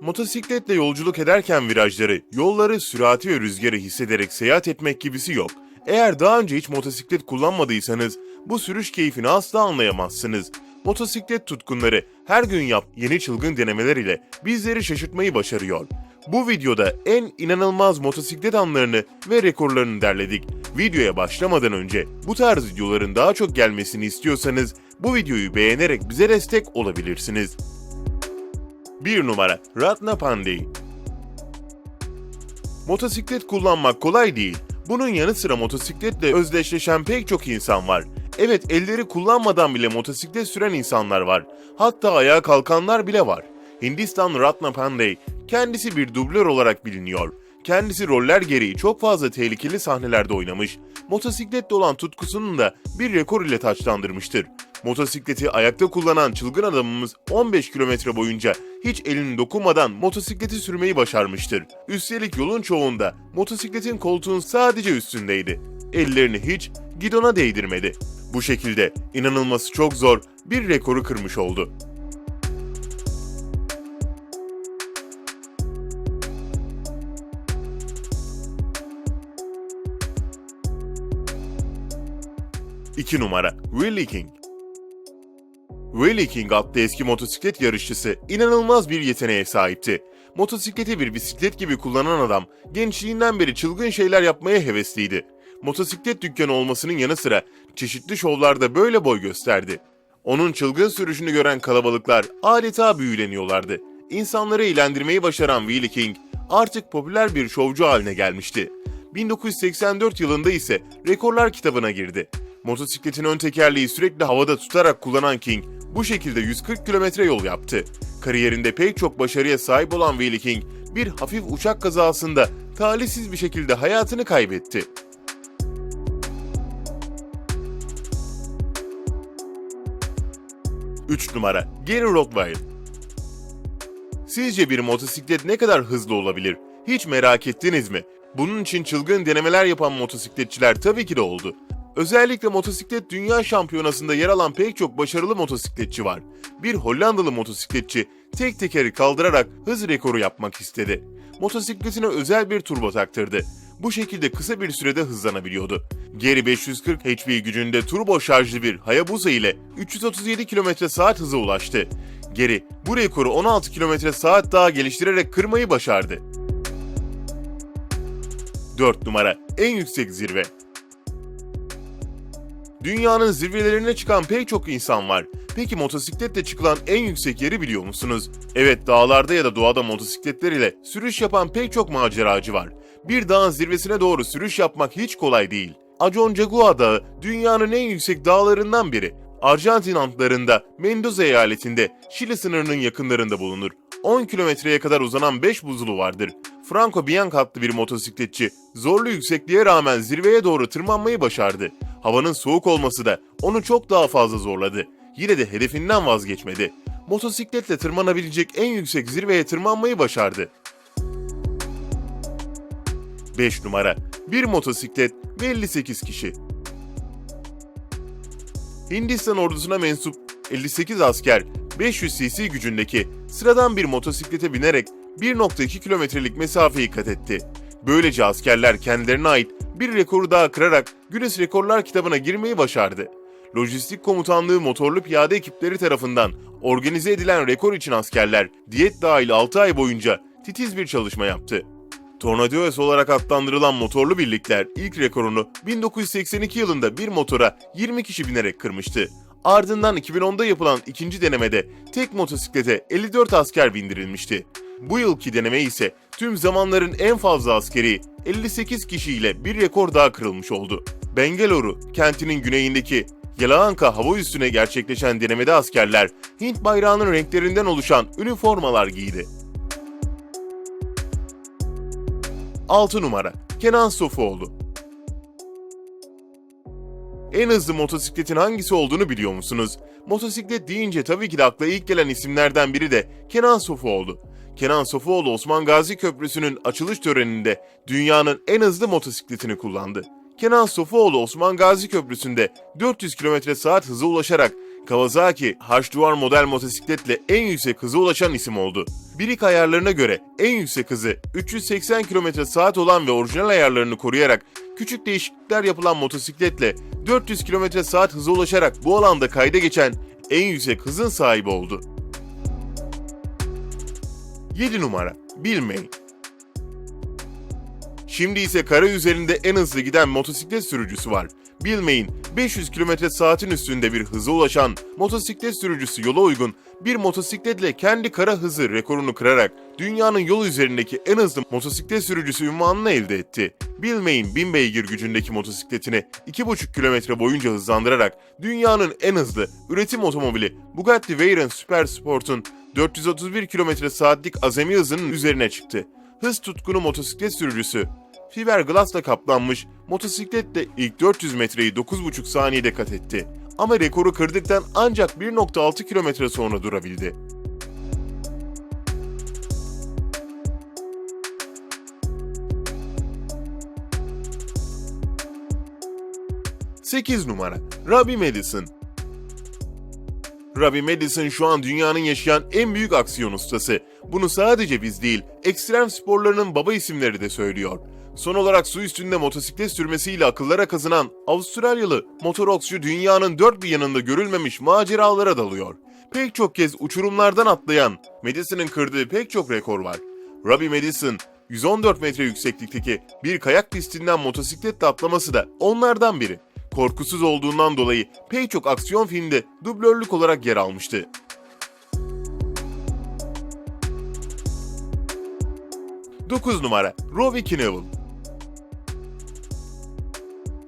Motosikletle yolculuk ederken virajları, yolları, sürati ve rüzgarı hissederek seyahat etmek gibisi yok. Eğer daha önce hiç motosiklet kullanmadıysanız bu sürüş keyfini asla anlayamazsınız. Motosiklet tutkunları her gün yap yeni çılgın denemeler ile bizleri şaşırtmayı başarıyor. Bu videoda en inanılmaz motosiklet anlarını ve rekorlarını derledik. Videoya başlamadan önce bu tarz videoların daha çok gelmesini istiyorsanız bu videoyu beğenerek bize destek olabilirsiniz. 1 numara Ratna Pandey Motosiklet kullanmak kolay değil. Bunun yanı sıra motosikletle özdeşleşen pek çok insan var. Evet elleri kullanmadan bile motosiklet süren insanlar var. Hatta ayağa kalkanlar bile var. Hindistan Ratna Pandey kendisi bir dublör olarak biliniyor. Kendisi roller gereği çok fazla tehlikeli sahnelerde oynamış. Motosikletle olan tutkusunun da bir rekor ile taçlandırmıştır. Motosikleti ayakta kullanan çılgın adamımız 15 kilometre boyunca hiç elini dokunmadan motosikleti sürmeyi başarmıştır. Üstelik yolun çoğunda motosikletin koltuğun sadece üstündeydi. Ellerini hiç gidona değdirmedi. Bu şekilde inanılması çok zor bir rekoru kırmış oldu. İki numara Willie King Willie King adlı eski motosiklet yarışçısı inanılmaz bir yeteneğe sahipti. Motosikleti bir bisiklet gibi kullanan adam gençliğinden beri çılgın şeyler yapmaya hevesliydi. Motosiklet dükkanı olmasının yanı sıra çeşitli şovlarda böyle boy gösterdi. Onun çılgın sürüşünü gören kalabalıklar adeta büyüleniyorlardı. İnsanları eğlendirmeyi başaran Willie King artık popüler bir şovcu haline gelmişti. 1984 yılında ise rekorlar kitabına girdi. Motosikletin ön tekerleği sürekli havada tutarak kullanan King bu şekilde 140 kilometre yol yaptı. Kariyerinde pek çok başarıya sahip olan Willie King bir hafif uçak kazasında talihsiz bir şekilde hayatını kaybetti. Üç numara Gary Rottweiler Sizce bir motosiklet ne kadar hızlı olabilir? Hiç merak ettiniz mi? Bunun için çılgın denemeler yapan motosikletçiler tabii ki de oldu. Özellikle motosiklet dünya şampiyonasında yer alan pek çok başarılı motosikletçi var. Bir Hollandalı motosikletçi tek tekeri kaldırarak hız rekoru yapmak istedi. Motosikletine özel bir turbo taktırdı. Bu şekilde kısa bir sürede hızlanabiliyordu. Geri 540 HP gücünde turbo şarjlı bir Hayabusa ile 337 km saat hıza ulaştı. Geri bu rekoru 16 km saat daha geliştirerek kırmayı başardı. 4 numara en yüksek zirve. Dünyanın zirvelerine çıkan pek çok insan var. Peki motosikletle çıkılan en yüksek yeri biliyor musunuz? Evet dağlarda ya da doğada motosikletler ile sürüş yapan pek çok maceracı var. Bir dağın zirvesine doğru sürüş yapmak hiç kolay değil. Aconcagua Dağı dünyanın en yüksek dağlarından biri. Arjantin Antlarında, Mendoza eyaletinde, Şili sınırının yakınlarında bulunur. 10 kilometreye kadar uzanan 5 buzulu vardır. Franco Bianca adlı bir motosikletçi zorlu yüksekliğe rağmen zirveye doğru tırmanmayı başardı. Havanın soğuk olması da onu çok daha fazla zorladı. Yine de hedefinden vazgeçmedi. Motosikletle tırmanabilecek en yüksek zirveye tırmanmayı başardı. 5 numara Bir motosiklet ve 58 kişi. Hindistan ordusuna mensup 58 asker 500 cc gücündeki sıradan bir motosiklete binerek 1.2 kilometrelik mesafeyi kat etti. Böylece askerler kendilerine ait bir rekoru daha kırarak Guinness Rekorlar kitabına girmeyi başardı. Lojistik Komutanlığı motorlu piyade ekipleri tarafından organize edilen rekor için askerler diyet dahil 6 ay boyunca titiz bir çalışma yaptı. Tornadoes olarak adlandırılan motorlu birlikler ilk rekorunu 1982 yılında bir motora 20 kişi binerek kırmıştı. Ardından 2010'da yapılan ikinci denemede tek motosiklete 54 asker bindirilmişti. Bu yılki deneme ise tüm zamanların en fazla askeri 58 kişiyle bir rekor daha kırılmış oldu. Bengaluru kentinin güneyindeki Yelahanka hava üssüne gerçekleşen denemede askerler Hint bayrağının renklerinden oluşan üniformalar giydi. 6 numara Kenan Sofuoğlu En hızlı motosikletin hangisi olduğunu biliyor musunuz? Motosiklet deyince tabii ki de akla ilk gelen isimlerden biri de Kenan Sofuoğlu. Kenan Sofuoğlu Osman Gazi Köprüsü'nün açılış töreninde dünyanın en hızlı motosikletini kullandı. Kenan Sofuoğlu Osman Gazi Köprüsü'nde 400 km saat hıza ulaşarak Kawasaki, H-Duar model motosikletle en yüksek hıza ulaşan isim oldu. Birik ayarlarına göre en yüksek hızı 380 km saat olan ve orijinal ayarlarını koruyarak küçük değişiklikler yapılan motosikletle 400 km saat hıza ulaşarak bu alanda kayda geçen en yüksek hızın sahibi oldu. 7 numara Bill May Şimdi ise kara üzerinde en hızlı giden motosiklet sürücüsü var. Bill May'in 500 km saatin üstünde bir hıza ulaşan motosiklet sürücüsü yola uygun bir motosikletle kendi kara hızı rekorunu kırarak dünyanın yol üzerindeki en hızlı motosiklet sürücüsü unvanını elde etti. Bill May'in 1000 beygir gücündeki motosikletini 2,5 kilometre boyunca hızlandırarak dünyanın en hızlı üretim otomobili Bugatti Veyron Super Sport'un 431 km saatlik azami hızının üzerine çıktı. Hız tutkunu motosiklet sürücüsü fiberglassla kaplanmış motosikletle ilk 400 metreyi 9,5 saniyede kat etti. Ama rekoru kırdıktan ancak 1.6 kilometre sonra durabildi. Sekiz numara Robbie Madison Robbie Madison şu an dünyanın yaşayan en büyük aksiyon ustası. Bunu sadece biz değil, ekstrem sporlarının baba isimleri de söylüyor. Son olarak su üstünde motosiklet sürmesiyle akıllara kazınan Avustralyalı motorokçu dünyanın dört bir yanında görülmemiş maceralara dalıyor. Pek çok kez uçurumlardan atlayan Madison'ın kırdığı pek çok rekor var. Robbie Madison 114 metre yükseklikteki bir kayak pistinden motosikletle atlaması da onlardan biri. Korkusuz olduğundan dolayı pek çok aksiyon filmde dublörlük olarak yer almıştı. Dokuz numara Robbie Knievel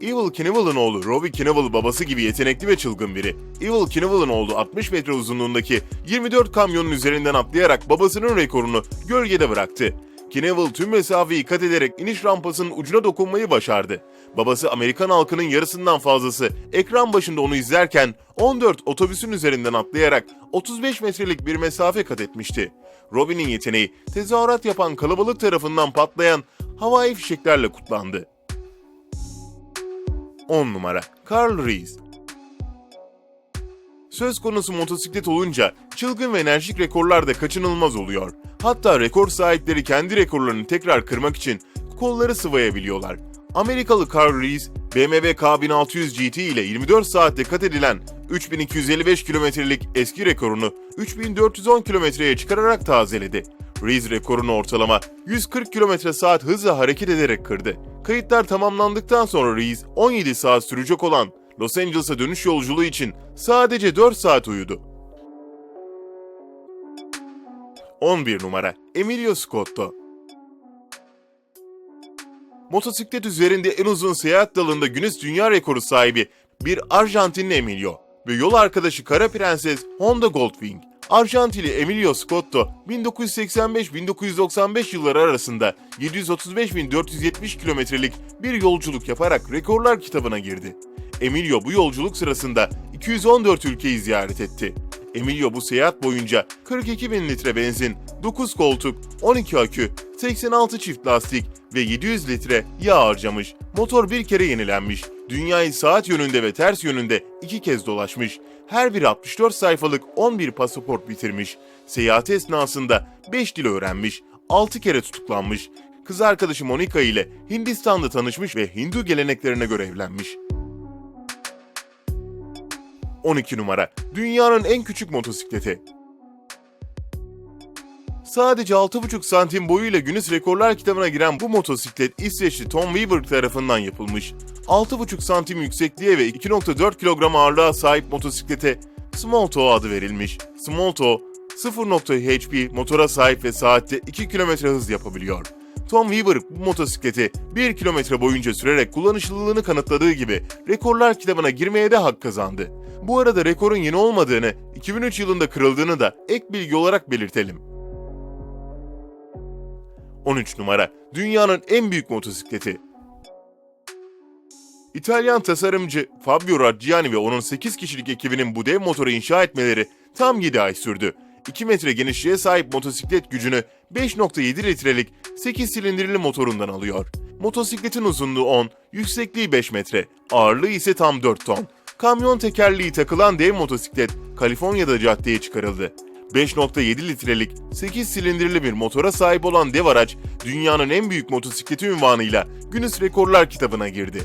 Evil Knievel'ın oğlu Robbie Knievel babası gibi yetenekli ve çılgın biri. Evil Knievel'ın oğlu 60 metre uzunluğundaki 24 kamyonun üzerinden atlayarak babasının rekorunu gölgede bıraktı. Knievel tüm mesafeyi kat ederek iniş rampasının ucuna dokunmayı başardı. Babası Amerikan halkının yarısından fazlası ekran başında onu izlerken 14 otobüsün üzerinden atlayarak 35 metrelik bir mesafe kat etmişti. Robin'in yeteneği tezahürat yapan kalabalık tarafından patlayan havai fişeklerle kutlandı. 10 numara Carl Rees Söz konusu motosiklet olunca çılgın ve enerjik rekorlar da kaçınılmaz oluyor. Hatta rekor sahipleri kendi rekorlarını tekrar kırmak için kolları sıvayabiliyorlar. Amerikalı Carl Rees, BMW K1600 GT ile 24 saatte kat edilen 3255 kilometrelik eski rekorunu 3410 kilometreye çıkararak tazeledi. Rees rekorunu ortalama 140 km saat hızla hareket ederek kırdı. Kayıtlar tamamlandıktan sonra Rees 17 saat sürecek olan Los Angeles'a dönüş yolculuğu için sadece 4 saat uyudu. 11 numara Emilio Scotto Motosiklet üzerinde en uzun seyahat dalında Güneş Dünya Rekoru sahibi bir Arjantinli Emilio ve yol arkadaşı Kara Prenses Honda Goldwing. Arjantinli Emilio Scotto 1985-1995 yılları arasında 735.470 kilometrelik bir yolculuk yaparak rekorlar kitabına girdi. Emilio bu yolculuk sırasında 214 ülkeyi ziyaret etti. Emilio bu seyahat boyunca 42 bin litre benzin, 9 koltuk, 12 akü, 86 çift lastik ve 700 litre yağ harcamış. Motor bir kere yenilenmiş. Dünyayı saat yönünde ve ters yönünde iki kez dolaşmış. Her biri 64 sayfalık 11 pasaport bitirmiş. Seyahat esnasında 5 dil öğrenmiş. 6 kere tutuklanmış. Kız arkadaşı Monica ile Hindistan'da tanışmış ve Hindu geleneklerine göre evlenmiş. 12 numara Dünyanın en küçük motosikleti. Sadece 6,5 santim boyuyla Guinness Rekorlar kitabına giren bu motosiklet İsveçli Tom Weber tarafından yapılmış. 6,5 santim yüksekliğe ve 2,4 kilogram ağırlığa sahip motosiklete Small Toe adı verilmiş. Small Toe 0.0 HP motora sahip ve saatte 2 km hız yapabiliyor. Tom Weber bu motosikleti 1 kilometre boyunca sürerek kullanışlılığını kanıtladığı gibi rekorlar kitabına girmeye de hak kazandı. Bu arada rekorun yeni olmadığını, 2003 yılında kırıldığını da ek bilgi olarak belirtelim. 13 numara Dünyanın en büyük motosikleti. İtalyan tasarımcı Fabio Raggiani ve onun 8 kişilik ekibinin bu dev motoru inşa etmeleri tam 7 ay sürdü. 2 metre genişliğe sahip motosiklet gücünü 5.7 litrelik 8 silindirli motorundan alıyor. Motosikletin uzunluğu 10, yüksekliği 5 metre, ağırlığı ise tam 4 ton. Kamyon tekerleği takılan dev motosiklet Kaliforniya'da caddeye çıkarıldı. 5.7 litrelik 8 silindirli bir motora sahip olan dev araç dünyanın en büyük motosikleti ünvanıyla Guinness Rekorlar kitabına girdi.